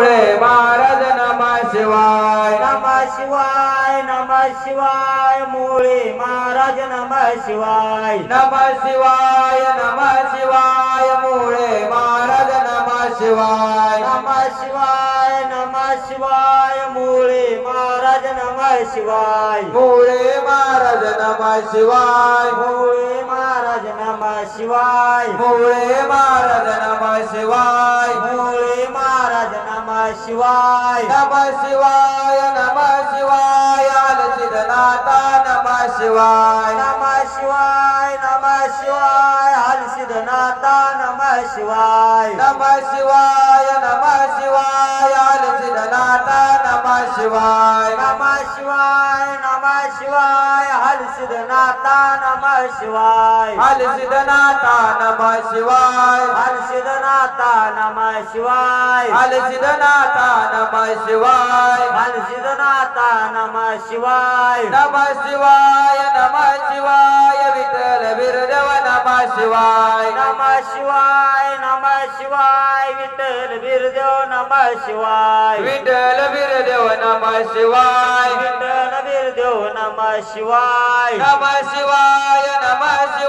महाराज नम शिवाय. नम शिवाय नम शिवाय मुळे महाराज नम शिवाय. नम शिवाय नम शिवाय मुळे महाराज नम शिवाय. नम शिवाय नम शिवाय मुळे महाराज नम शिवाय. मुळे महाराज नम शिवाय. मुळे महाराज नम शिवाय. मुळे महाराज नम शिवाय. मुळे महाराज शिवाय. नम शिवाय नम शिवाय सिद्धनाथा नम शिवाय. नम शिवाय नम शिवाय हलसिद्धनाथा नम शिवाय. नम शिवाय नम शिवाय नम शिवाय नम शिवाय हलसिद्धनाथा नम शिवाय. हल सिद्धनाथा नम शिवाय. हलसिद्धनाथा नम शिवाय. हल सिद्धनाथा नम शिवाय. हलसिद्धनाथा नम शिवाय. नम शिवाय नम शिवाय. शिवाय नम शिवाय नम शिवाय विठ्ठल बिरदेव नम शिवाय. विठ्ठल बिरदेव नम शिवाय. विठ्ठल बिरदेव नम शिवाय. नम शिवाय नम शिवाय